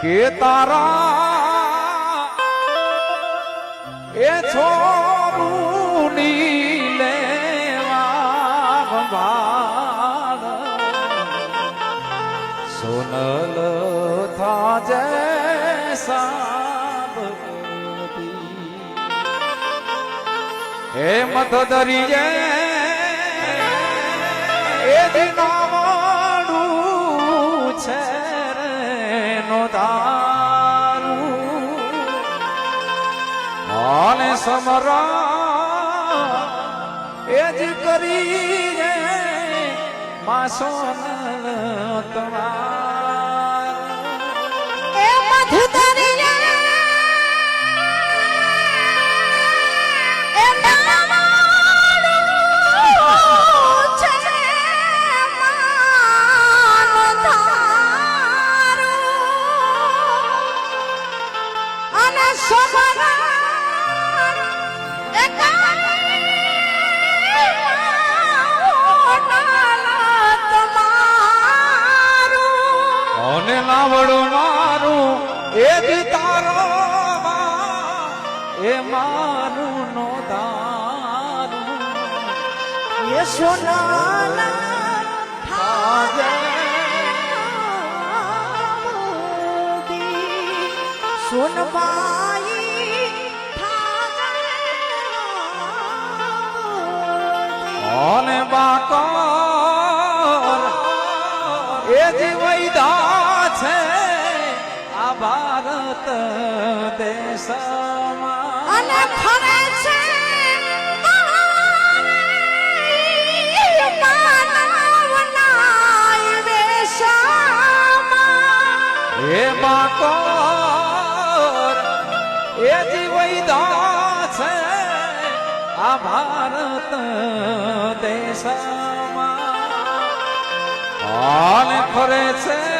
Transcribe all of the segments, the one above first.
કે તારા એ છોરું ની લેવા ભંભાર સોનલ થાજે હે મત દરિયે એ દિનાવાડું છે. નો દારૂ અને સમરા એ જ કરી રે માસો તમારું મને લાવડું મારું એ જ તારો એ મારું નો તારું એ સોના સોનબાઈ અને બાકા એ જીવાઈ ભારત દેશમાં. અને ફરે છે હે બાકર એ જીવૈદા છે આ ભારત દેશમાં. અને ફરે છે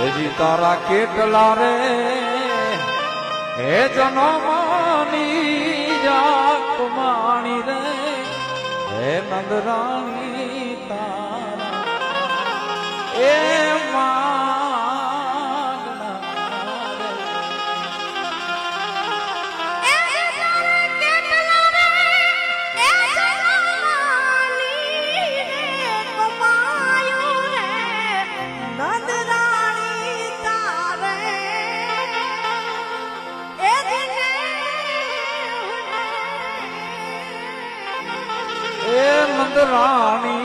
હેજી તારા કેટલા રે? હે જનમની જાત માણી રે? હે નંદરાણી તારા? એ માગના ராணி